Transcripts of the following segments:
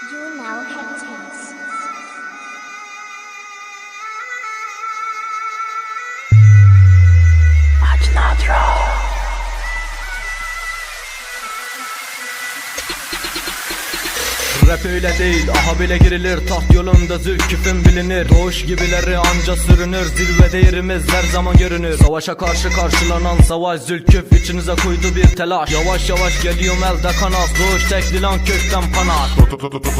You now have a chance. Rap öyle değil aha bile girilir. Taht yolunda zülküfün bilinir. Doğuş gibileri anca sürünür. Zirvede yerimiz her zaman görünür. Savaşa karşı karşılanan savaş Zülküf içinize koydu bir telaş. Yavaş yavaş geliyorum elde kanat Doğuş tekli lan kökten panat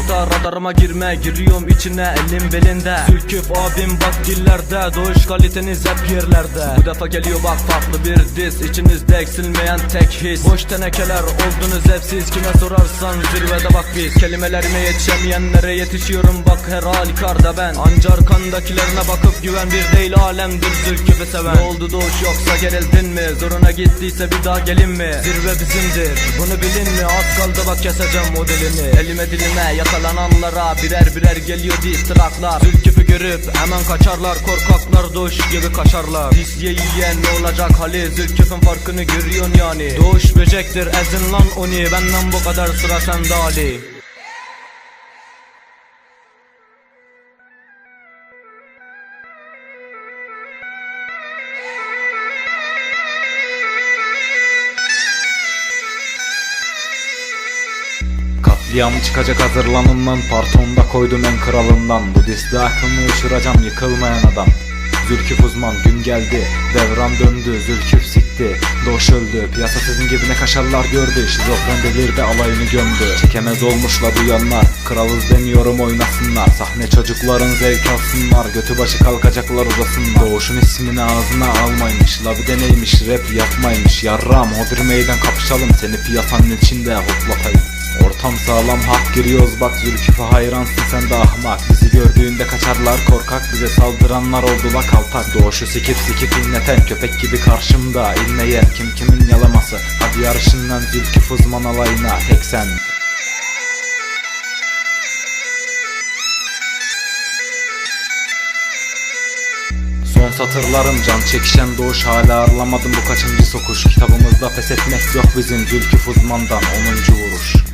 Da radarıma girme giriyorum içine elim belinde. Zülküf abim bak dillerde. Doğuş kaliteniz hep yerlerde. Bu defa geliyor bak farklı bir diz. İçinizde eksilmeyen tek his. Boş tenekeler oldunuz hep siz. Kime sorarsan zirvede bak biz Kelimelerime yetişemeyenlere yetişiyorum. Bak her halükarda ben. Anca arkandakilerine bakıp güven bir değil alemdir Zülküfü seven. Ne oldu doğuş yoksa gerildin mi? Zoruna gittiyse bir daha gelin mi? Zirve bizimdir. Bunu bilin mi? Az kaldı bak keseceğim modelini. Elime dilime yakalananlara birer birer geliyor distraklar Zülküfü görüp hemen kaçarlar. Korkaklar doğuş gibi kaşarlar Disye yiyen ne olacak hali Zülküfün farkını görüyorsun yani. Doğuş böcektir ezin lan onu Benden bu kadar sıra sende Ali Katliam çıkacak hazırlanımdan Partonda koydum en kralından. Bu disli aklını uçuracağım yıkılmayan adam. Zülküf uzman gün geldi Devran döndü Zülküf sikti. Doğuş öldü Piyasa sizin gibi ne kaşarlar gördü. Şizofren delirdi alayını gömdü. Çekemez olmuşla duyanlar Kralız demiyorum oynasınlar. Sahne çocukların zevk alsınlar. Götü başı kalkacaklar uzasınlar. Doğuşun ismini ağzına almaymış. La bir deneymiş rap yapmaymış. Yarram hodri meydan kapışalım. Seni piyasanın içinde hoplatayım Ortam sağlam hak giriyoruz. Bak Zülküf'e hayransın sen de ahmak. Bizi gördüğünde kaçarlar korkak. Bize saldıranlar oldu. La kaltak Doğuşu sikip sikip inleten köpek gibi karşımda. İnleyen kim kimin yalaması? Hadi yarışından Zülküf uzman alayına. Tek sen. Son satırlarım can çekişen doğuş hala ağırlamadım bu kaçıncı sokuş. Kitabımızda pes etmek yok bizim Zülküf uzmandan 10. vuruş